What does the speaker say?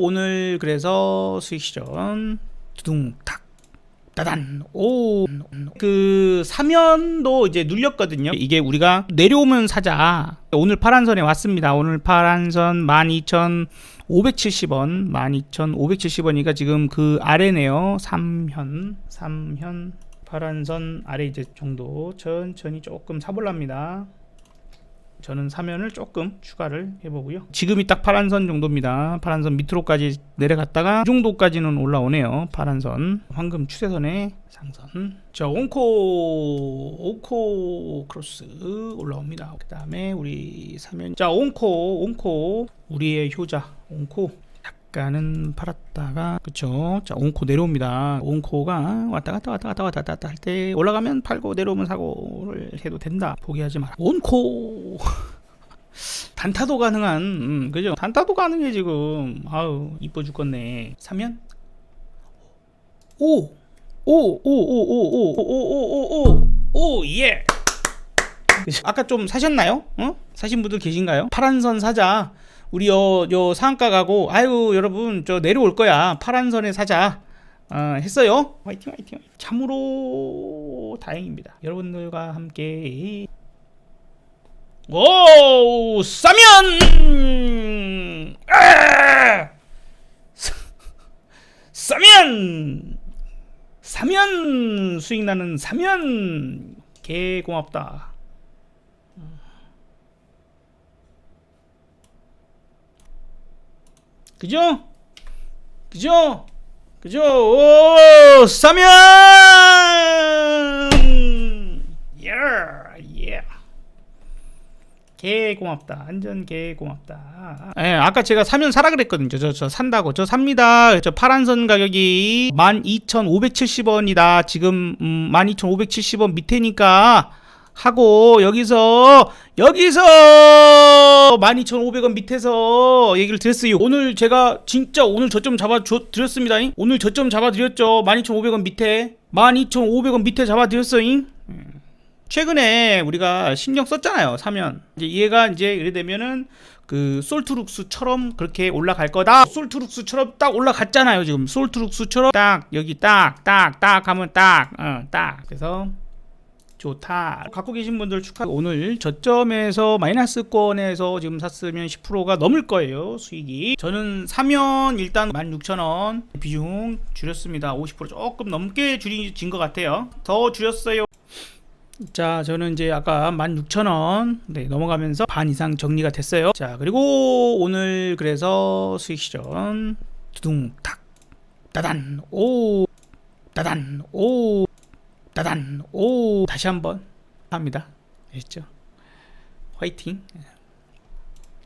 오늘 그래서 수익 시전 두둥 탁 따단 오그 사면도 이제 눌렸거든요. 이게 우리가 내려오면 사자. 오늘 파란선에 왔습니다. 오늘 파란선 12,570원 12,570원이니까 지금 그 아래네요. 3현 3현 파란선 아래 이제 정도 천천히 조금 사볼랍니다 저는 사면을 조금 추가를 해보고요. 지금이 딱 파란선 정도입니다. 파란선 밑으로까지 내려갔다가 이 정도까지는 올라오네요. 파란선 황금 추세선의 상선. 자 온코 온코 크로스 올라옵니다. 그 다음에 우리 사면 자 온코 온코 우리의 효자 온코 약간은 팔았다가 그쵸 자 온코 내려옵니다 온코가 왔다 갔다 왔다 갔다 왔다 갔다 할 때 올라가면 팔고 내려오면 사고를 해도 된다 포기하지 마라 온코 단타도 가능한 음, 그죠 단타도 가능해 지금 아우 이뻐 죽겠네 사면 오 오 오 오 오 오 오 오 오오예 아까 좀 사셨나요? 어? 사신 분들 계신가요? 파란선 사자 우리 요, 요 상가 가고 아유 여러분 저 내려올 거야. 파란 선에 사자. 어, 했어요? 화이팅 화이팅 참으로 다행입니다. 여러분들과 함께. 오 싸면! 아! 싸면! 사면! 수익 나는 사면! 개 고맙다 그죠? 그죠? 그죠? 오, 싸면! 예, 예. 개 고맙다. 완전 개 고맙다. 예, 아까 제가 사면 사라 그랬거든요. 저, 저 산다고. 저 삽니다. 저 파란선 가격이 12,570원이다. 지금, 음, 12,570원 밑에니까 하고, 여기서, 여기서 12,500원 밑에서 얘기를 드렸어요. 오늘 제가 진짜 오늘 저점 잡아 드렸습니다. 오늘 저점 잡아 드렸죠. 12,500원 밑에. 12,500원 밑에 잡아 드렸어요. 최근에 우리가 신경 썼잖아요. 사면 이제 얘가 이제 이래 되면은 그 솔트룩스처럼 그렇게 올라갈 거다. 솔트룩스처럼 딱 올라갔잖아요. 지금 솔트룩스처럼 딱 여기 딱 딱 딱 하면 딱어딱 그래서 좋다. 갖고 계신 분들 축하. 오늘 저점에서 마이너스권에서 지금 샀으면 10%가 넘을 거예요. 수익이. 저는 사면 일단 16,000원 비중 줄였습니다. 50% 조금 넘게 줄인 것 같아요. 더 줄였어요. 자, 저는 이제 아까 16,000원 네, 넘어가면서 반 이상 정리가 됐어요. 자, 그리고 오늘 그래서 수익 시전 두둥 탁 따단 오 따단 오 따단 오 다시 한번 합니다. 아셨죠? 화이팅.